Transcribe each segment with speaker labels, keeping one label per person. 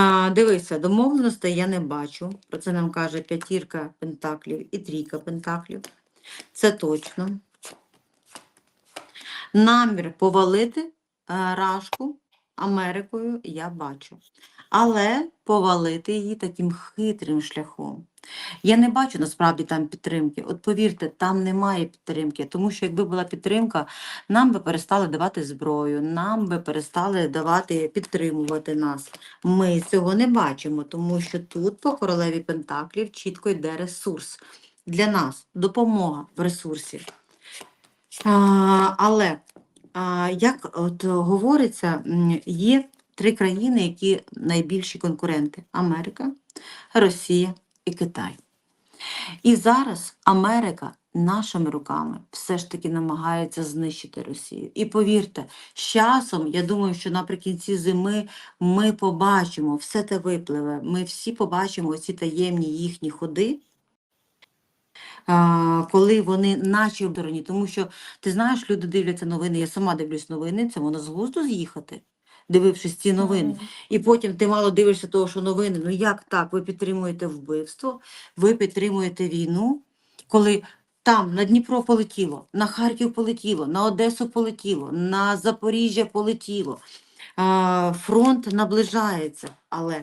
Speaker 1: А, дивися, домовленостей я не бачу. Про це нам каже п'ятірка пентаклів і трійка пентаклів. Це точно. Намір повалити е, рашку Америкою я бачу. Але повалити її таким хитрим шляхом. Я не бачу насправді там підтримки. От повірте, там немає підтримки, тому що якби була підтримка, нам би перестали давати зброю, нам би перестали давати підтримувати нас. Ми цього не бачимо, тому що тут по королеві Пентаклів чітко йде ресурс для нас, допомога в ресурсі. А, але а, як от говориться, є три країни, які найбільші конкуренти: Америка, Росія і Китай. І зараз Америка нашими руками все ж таки намагається знищити Росію. І повірте, з часом, я думаю, що наприкінці зими ми побачимо, все те випливе. Ми всі побачимо ці таємні їхні ходи. Коли вони наче в стороні, тому що ти знаєш, люди дивляться новини, я сама дивлюсь новини, це воно з глузду з'їхати, дивившись ці новини. І потім ти мало дивишся того, що новини. Ну як так? Ви підтримуєте вбивство, ви підтримуєте війну, коли там на Дніпро полетіло, на Харків полетіло, на Одесу полетіло, на Запоріжжя полетіло. Фронт наближається, але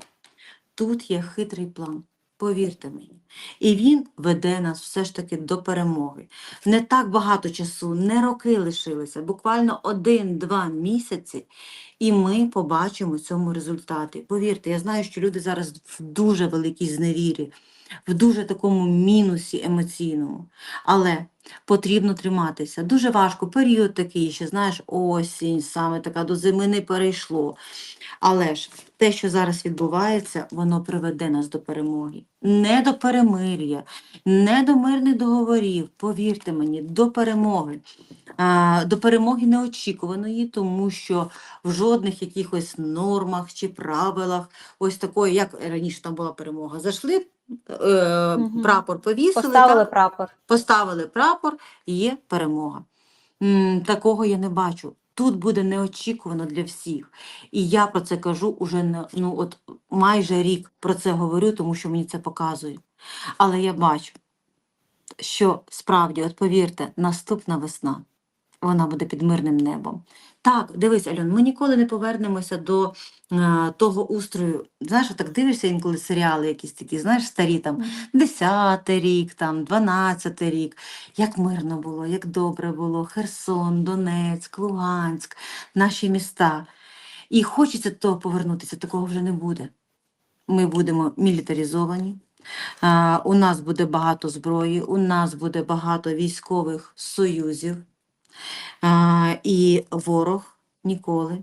Speaker 1: тут є хитрий план. Повірте мені. І він веде нас все ж таки до перемоги. Не так багато часу, не роки лишилися, буквально один-два місяці, і ми побачимо цьому результати. Повірте, я знаю, що люди зараз в дуже великій зневірі, в дуже такому мінусі емоційному. Але потрібно триматися. Дуже важко. Період такий, ще знаєш, осінь, саме така до зими не перейшло. Але ж те, що зараз відбувається, воно приведе нас до перемоги. Не до перемир'я, не до мирних договорів, повірте мені, до перемоги. А, до перемоги неочікуваної, тому що в жодних якихось нормах чи правилах, ось такої, як раніше там була перемога, зайшли, е, прапор повісили,
Speaker 2: Поставили
Speaker 1: так?
Speaker 2: прапор.
Speaker 1: поставили прапор, і є перемога. Такого я не бачу. Тут буде неочікувано для всіх. І я про це кажу уже ну, от майже рік про це говорю, тому що мені це показує. Але я бачу, що справді, от повірте, наступна весна, вона буде під мирним небом. Так, дивись, Альон, ми ніколи не повернемося до е, того устрою. Знаєш, так дивишся інколи серіали якісь такі, знаєш, старі там
Speaker 2: Мгм.
Speaker 1: 10 рік, там, 12 рік, як мирно було, як добре було, Херсон, Донецьк, Луганськ, наші міста. І хочеться до того повернутися, такого вже не буде. Ми будемо мілітаризовані, а, у нас буде багато зброї, у нас буде багато військових союзів, і ворог ніколи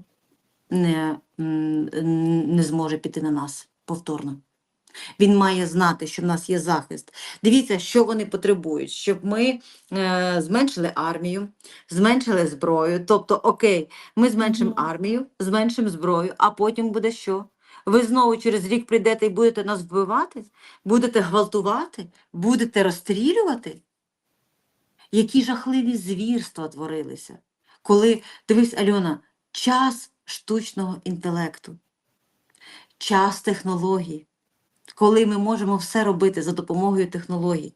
Speaker 1: не, не зможе піти на нас повторно. Він має знати, що в нас є захист. Дивіться, що вони потребують, щоб ми е, зменшили армію, зменшили зброю. Тобто, окей, ми зменшимо армію, зменшимо зброю, а потім буде що? Ви знову через рік прийдете і будете нас вбивати, будете гвалтувати, будете розстрілювати? Які жахливі звірства творилися, коли, дивись, Альона, час штучного інтелекту, час технологій, коли ми можемо все робити за допомогою технологій.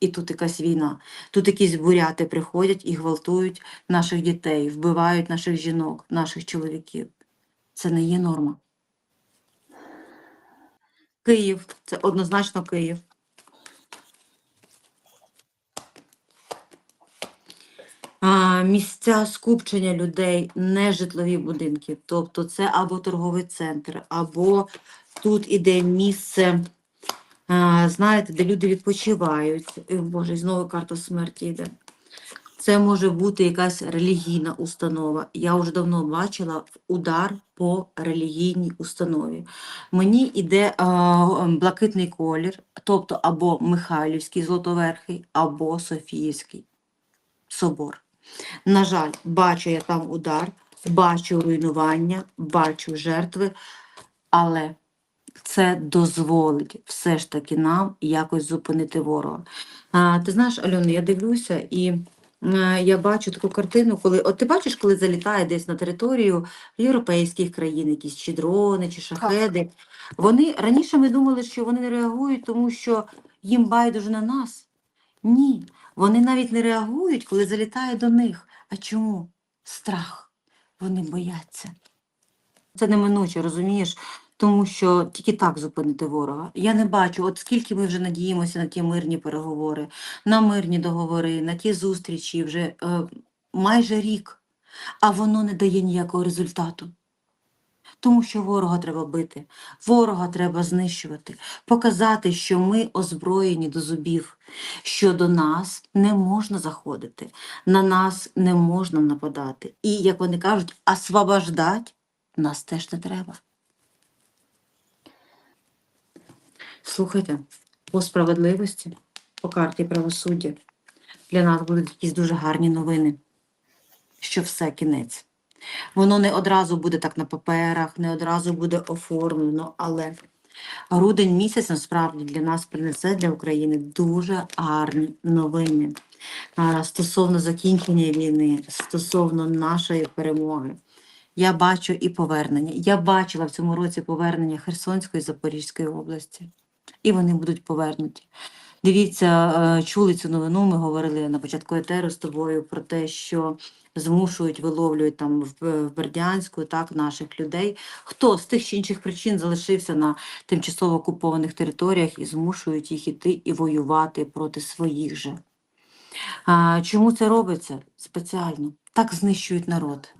Speaker 1: І тут якась війна. Тут якісь буряти приходять і гвалтують наших дітей, вбивають наших жінок, наших чоловіків. Це не є норма. Київ це однозначно Київ. А, місця скупчення людей, не житлові будинки. Тобто це або торговий центр, або тут іде місце, знаєте, де люди відпочивають. Боже, знову карта смерті йде. Це може бути якась релігійна установа. Я вже давно бачила удар по релігійній установі. Мені йде блакитний колір, тобто або Михайлівський Золотоверхий, або Софіївський собор. На жаль, бачу я там удар, бачу руйнування, бачу жертви, але це дозволить все ж таки нам якось зупинити ворога. А, ти знаєш, Альона, я дивлюся і Е, Я бачу таку картину, коли от ти бачиш, коли залітає десь на територію європейських країн, якісь чи дрони, чи шахеди. Вони раніше ми думали, що вони не реагують, тому що їм байдуже на нас. Ні, вони навіть не реагують, коли залітає до них. А чому? Страх. Вони бояться. Це неминуче, розумієш? Тому що тільки так зупинити ворога. Я не бачу, от скільки ми вже надіємося на ті мирні переговори, на мирні договори, на ті зустрічі вже е, майже рік, а воно не дає ніякого результату. Тому що ворога треба бити, ворога треба знищувати, показати, що ми озброєні до зубів, що до нас не можна заходити, на нас не можна нападати. І, як вони кажуть, освобождати нас теж не треба. Слухайте, по справедливості, по карті правосуддя, для нас будуть якісь дуже гарні новини, що все кінець. Воно не одразу буде так на паперах, не одразу буде оформлено, але грудень місяць насправді для нас принесе для України дуже гарні новини стосовно закінчення війни, стосовно нашої перемоги. Я бачу і повернення. Я бачила в цьому році повернення Херсонської і Запорізької області, і вони будуть повернуті. Дивіться, е, чули цю новину. Ми говорили на початку етеру з тобою про те, що змушують, виловлюють там в, в Бердянську так наших людей. Хто з тих чи інших причин залишився на тимчасово окупованих територіях і змушують їх іти і воювати проти своїх же. А, чому це робиться? Спеціально. Так знищують народ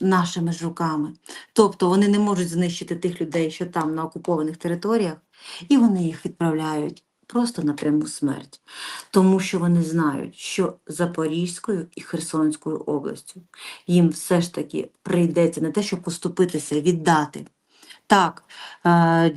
Speaker 1: нашими ж руками. Тобто вони не можуть знищити тих людей, що там на окупованих територіях, і вони їх відправляють просто напряму смерть. Тому що вони знають, що Запорізькою і Херсонською областю їм все ж таки прийдеться не те, щоб поступитися, віддати. Так, е,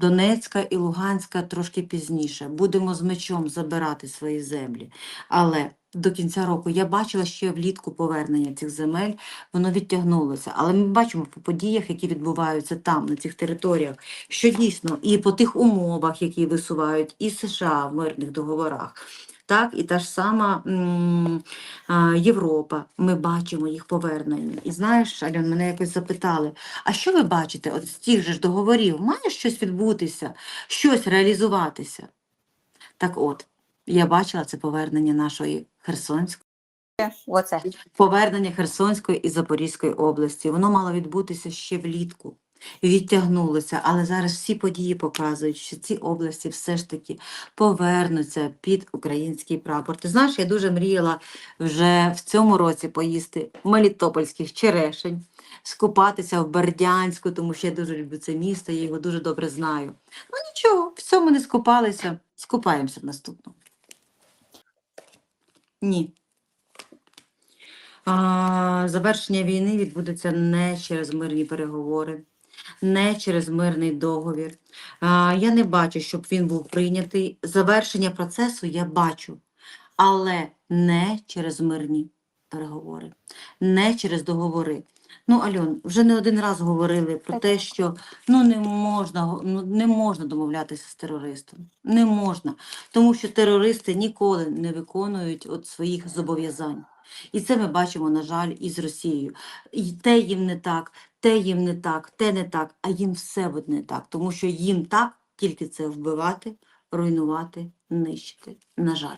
Speaker 1: Донецька і Луганська трошки пізніше. Будемо з мечом забирати свої землі. Але до кінця року я бачила ще влітку повернення цих земель, воно відтягнулося. Але ми бачимо по подіях, які відбуваються там, на цих територіях, що дійсно і по тих умовах, які висувають і США в мирних договорах. Так, і та ж сама Європа, ми бачимо їх повернення. І знаєш, Альон, мене якось запитали, а що ви бачите от з тих же ж договорів? Має щось відбутися, щось реалізуватися? Так от, я бачила це повернення нашої Херсонської,
Speaker 2: Оце.
Speaker 1: повернення Херсонської і Запорізької області. Воно мало відбутися ще влітку. Відтягнулося, але зараз всі події показують, що ці області все ж таки повернуться під український прапор. Ти знаєш, я дуже мріяла вже в цьому році поїсти мелітопольських черешень, скупатися в Бердянську, тому що я дуже люблю це місто, я його дуже добре знаю. Ну нічого, в цьому не скупалися, скупаємося в наступному. Ні. А, завершення війни відбудеться не через мирні переговори, не через мирний договір. Я не бачу, щоб він був прийнятий. Завершення процесу я бачу, але не через мирні переговори, не через договори. Ну, Альон, вже не один раз говорили про те, що ну не можна, ну, не можна домовлятися з терористом. Не можна, тому що терористи ніколи не виконують от своїх зобов'язань. І це ми бачимо, на жаль, і з Росією. І те їм не так, те їм не так, те не так, а їм все не так, тому що їм так тільки це вбивати, руйнувати, нищити. На жаль.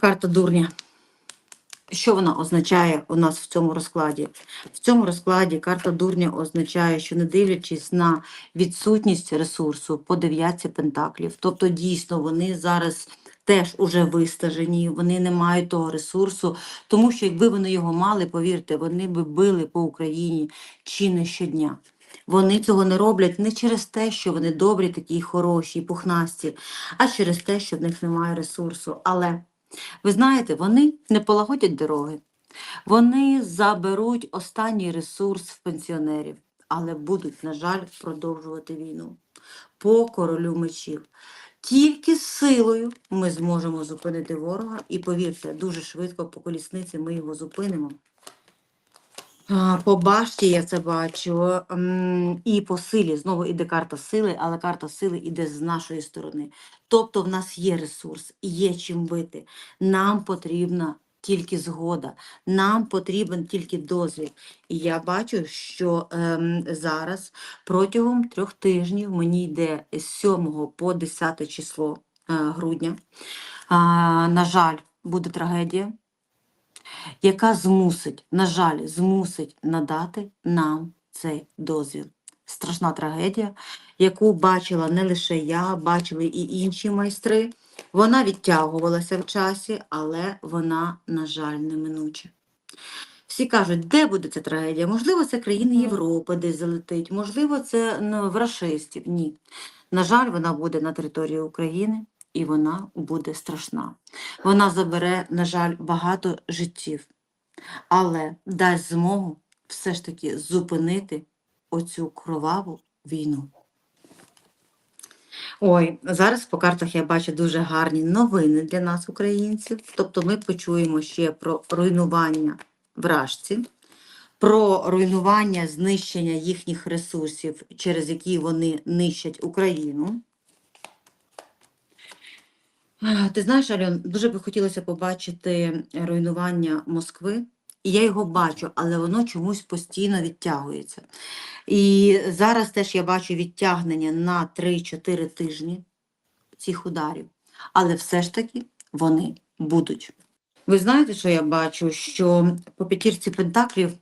Speaker 1: Карта дурня. Що вона означає у нас в цьому розкладі? В цьому розкладі карта дурня означає, що не дивлячись на відсутність ресурсу по дев'ятці пентаклів, тобто дійсно вони зараз теж уже вистажені, вони не мають того ресурсу, тому що якби вони його мали, повірте, вони би били по Україні чи не щодня. Вони цього не роблять не через те, що вони добрі, такі хороші, пухнасті, а через те, що в них немає ресурсу. Але ви знаєте, вони не полагодять дороги, вони заберуть останній ресурс в пенсіонерів, але будуть, на жаль, продовжувати війну по королю мечів. Тільки силою ми зможемо зупинити ворога, і повірте, дуже швидко по колісниці ми його зупинимо. По башті я це бачу, і по силі. Знову іде карта сили, але карта сили іде з нашої сторони. Тобто в нас є ресурс, є чим бити. Нам потрібна тільки згода, нам потрібен тільки дозвіл. І я бачу, що ем, зараз протягом трьох тижнів мені йде з 7 по 10 число е, грудня. А, на жаль, буде трагедія, яка змусить, на жаль, змусить надати нам цей дозвіл. Страшна трагедія, яку бачила не лише я, бачили і інші майстри. Вона відтягувалася в часі, але вона, на жаль, неминуча. Всі кажуть, де буде ця трагедія? Можливо, це країни Європи десь залетить, можливо, це ну, в рашистів. Ні. На жаль, вона буде на території України і вона буде страшна. Вона забере, на жаль, багато життів, але дасть змогу все ж таки зупинити оцю кроваву війну. Ой, зараз по картах я бачу дуже гарні новини для нас, українців. Тобто ми почуємо ще про руйнування вражці, про руйнування, знищення їхніх ресурсів, через які вони нищать Україну. Ти знаєш, Альон, дуже би хотілося побачити руйнування Москви. І я його бачу, але воно чомусь постійно відтягується. І зараз теж я бачу відтягнення на 3-4 тижні цих ударів. Але все ж таки вони будуть. Ви знаєте, що я бачу? Що по п'ятірці пентаклів,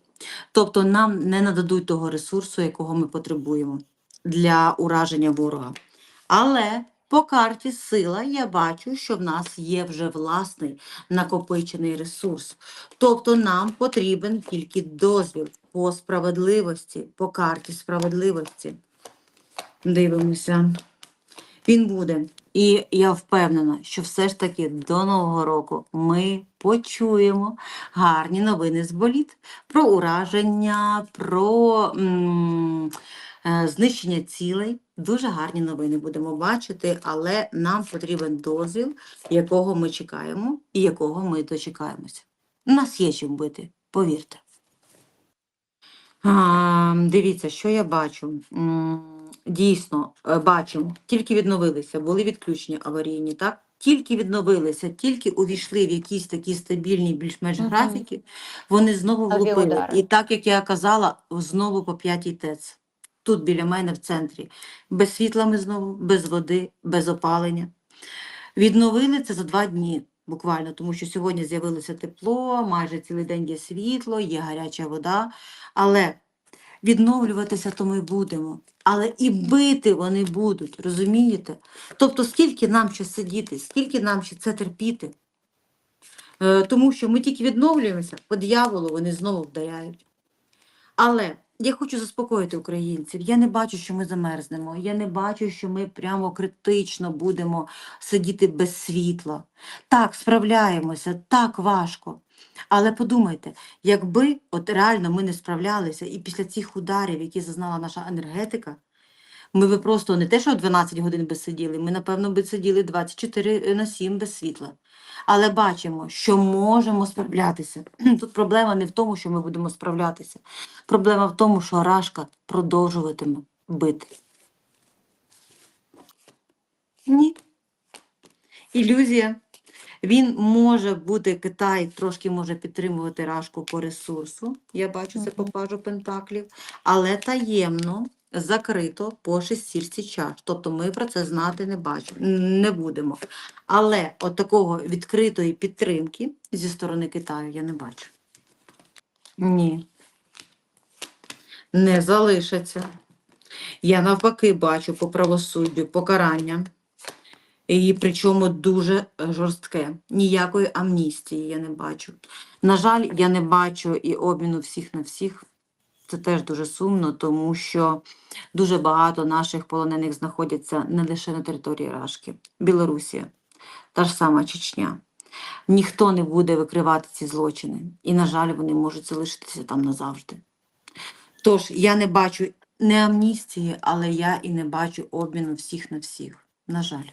Speaker 1: тобто нам не нададуть того ресурсу, якого ми потребуємо для ураження ворога. Але по карті сила я бачу, що в нас є вже власний накопичений ресурс. Тобто нам потрібен тільки дозвіл по справедливості, по карті справедливості. Дивимося. Він буде. І я впевнена, що все ж таки до Нового року ми почуємо гарні новини з боліт про ураження, про м, е, знищення цілей. Дуже гарні новини будемо бачити, але нам потрібен дозвіл, якого ми чекаємо і якого ми дочекаємося. У нас є чим бити, повірте. А, дивіться, що я бачу. Дійсно, е, бачимо, тільки відновилися, були відключення аварійні, так? Тільки відновилися, тільки увійшли в якісь такі стабільні більш-менш
Speaker 2: Мгм.
Speaker 1: графіки, вони знову влупили. І так, як я казала, знову по п'ятій ТЕЦ. Тут біля мене в центрі. Без світла ми знову, без води, без опалення. Відновили це за два дні буквально, тому що сьогодні з'явилося тепло, майже цілий день є світло, є гаряча вода. Але відновлюватися то ми будемо. Але і бити вони будуть, розумієте? Тобто, скільки нам ще сидіти, скільки нам ще це терпіти? Е, тому що ми тільки відновлюємося, по дияволу вони знову вдаряють. Але я хочу заспокоїти українців. Я не бачу, що ми замерзнемо. Я не бачу, що ми прямо критично будемо сидіти без світла. Так, справляємося, так важко. Але подумайте, якби от реально ми не справлялися, і після цих ударів, які зазнала наша енергетика, ми би просто не те, що 12 годин би сиділи, ми, напевно, би сиділи 24 на 7 без світла. Але бачимо, що можемо справлятися. Тут проблема не в тому, що ми будемо справлятися. Проблема в тому, що Рашка продовжуватиме бити. Ні. Ілюзія. Він може бути, Китай трошки може підтримувати Рашку по ресурсу. Я бачу це по пажу Пентаклів, але таємно закрито по шестірці чаш. Тобто ми про це знати не бачимо, не будемо. Але от такого відкритої підтримки зі сторони Китаю я не бачу. Ні. Не залишаться. Я навпаки бачу по правосуддю покарання. І причому дуже е, жорстке. Ніякої амністії я не бачу. На жаль, я не бачу і обміну всіх на всіх. Це теж дуже сумно, тому що дуже багато наших полонених знаходяться не лише на території Рашки, Білорусія, та ж сама Чечня. Ніхто не буде викривати ці злочини. І, на жаль, вони можуть залишитися там назавжди. Тож я не бачу не амністії, але я і не бачу обміну всіх на всіх. На жаль.